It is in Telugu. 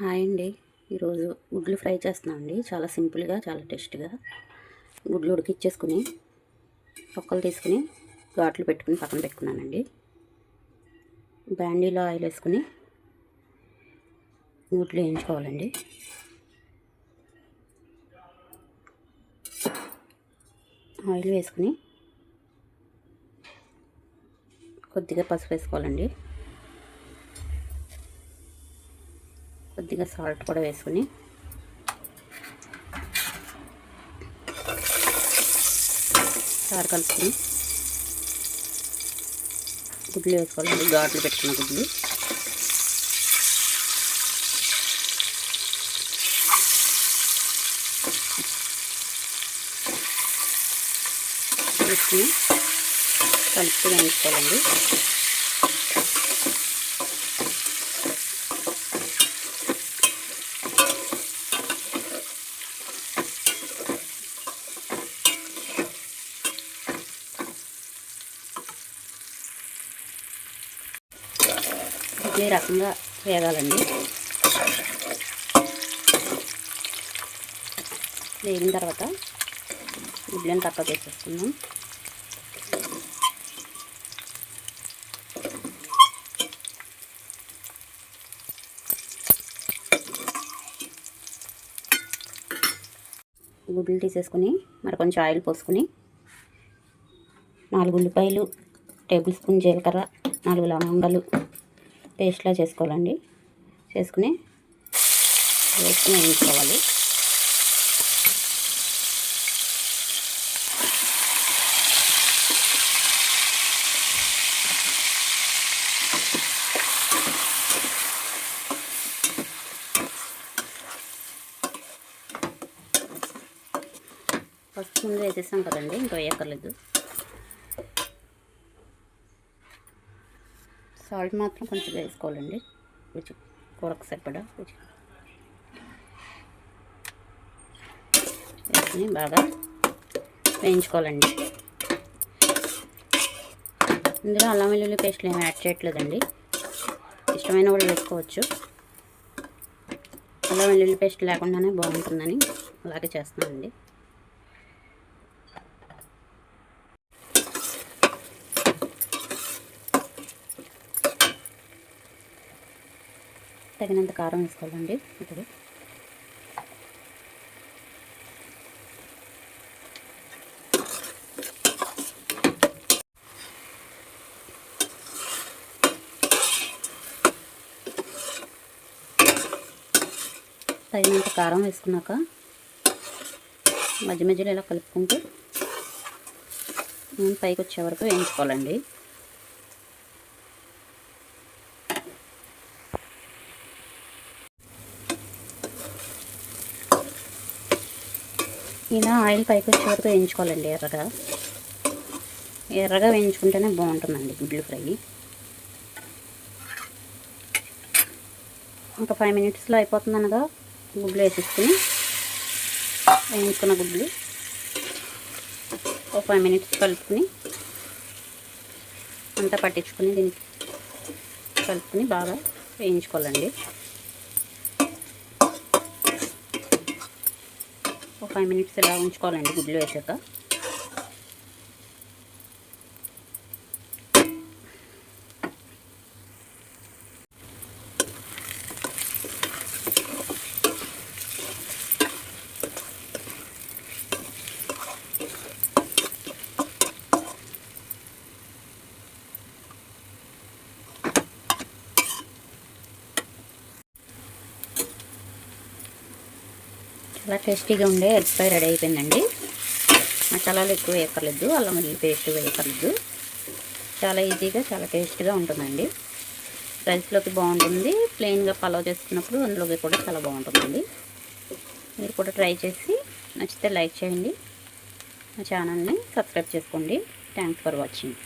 హాయ్ అండి. ఈరోజు గుడ్లు ఫ్రై చేస్తున్నాం అండి. చాలా సింపుల్గా చాలా టేస్ట్గా. గుడ్లు ఉడికిచ్చేసుకుని తొక్కలు తీసుకుని ఘాట్లు పెట్టుకుని పక్కన పెట్టుకున్నానండి. బ్యాండీలో ఆయిల్ వేసుకుని గుడ్లు వేయించుకోవాలండి. ఆయిల్ వేసుకుని కొద్దిగా పసుపు వేసుకోవాలండి. కొద్దిగా సాల్ట్ కూడా వేసుకుని. సార్ కలుపుకొని గుడ్లు వేసుకోవాలండి ఘాట్లు పెట్టుకున్న గుడ్లు. వేసుకుని కలుపుకొని వేసుకోవాలండి ఇడ్లీ రకంగా వేగాలండి. వేగిన తర్వాత గుడ్లను తక్కువ చేసేసుకుందాం. గుడ్లు తీసేసుకుని మరి కొంచెం ఆయిల్ పోసుకుని నాలుగు ఉల్లిపాయలు టేబుల్ స్పూన్ జీలకర్ర నాలుగు లవంగాలు పేస్ట్లా చేసుకోవాలండి. చేసుకుని వేసుకుని వేయించుకోవాలి. ఫస్ట్ ముందు వేసేసాం కదండి ఇంకా వేయక్కర్లేదు. సాల్ట్ మాత్రం కొంచెం వేసుకోవాలండి. రుచి కూరకు సరిపడా రుచి వేసుకుని బాగా వేయించుకోవాలండి. ఇందులో అల్లం వెల్లుల్లి పేస్ట్లు ఏమి యాడ్ చేయట్లేదండి. ఇష్టమైన కూడా వేసుకోవచ్చు. అల్లం వెల్లుల్లి పేస్ట్ లేకుండానే బాగుంటుందని అలాగే చేస్తున్నానండి. తగినంత కారం వేసుకోవాలండి ఇప్పుడు. తగినంత కారం వేసుకున్నాక మధ్య మధ్యలో ఇలా కలుపుకుంటూ పైకి వచ్చే వరకు వేయించుకోవాలండి. ఇలా ఆయిల్ పైకి వచ్చే వరకు వేయించుకోవాలండి ఎర్రగా. ఎర్రగా వేయించుకుంటేనే బాగుంటుందండి గుడ్లు ఫ్రై. ఒక ఫైవ్ మినిట్స్లో అయిపోతుంది అనగా గుడ్లు వేసేసుకుని వేయించుకున్న గుడ్లు ఒక ఫైవ్ మినిట్స్ కలుపుకుని అంతా పట్టించుకుని దీనికి కలుపుకుని బాగా వేయించుకోవాలండి. ఒక ఫైవ్ మినిట్స్ ఇలా ఉంచుకోవాలండి గుడ్లు వేసాక. చాలా టేస్టీగా ఉండే ఎగ్ ఫ్రై రెడీ అయిపోయిందండి. మసాలాలు ఎక్కువ వేయక్కర్లేదు అల్లం వెల్లుల్లి పేస్ట్ వేయక్కర్లేదు. చాలా ఈజీగా చాలా టేస్ట్గా ఉంటుందండి. రైస్లోకి బాగుంటుంది. ప్లెయిన్గా పలావ్ చేసుకున్నప్పుడు అందులోకి కూడా చాలా బాగుంటుందండి. మీరు కూడా ట్రై చేసి నచ్చితే లైక్ చేయండి. మా ఛానల్ని సబ్స్క్రైబ్ చేసుకోండి. Thanks for watching.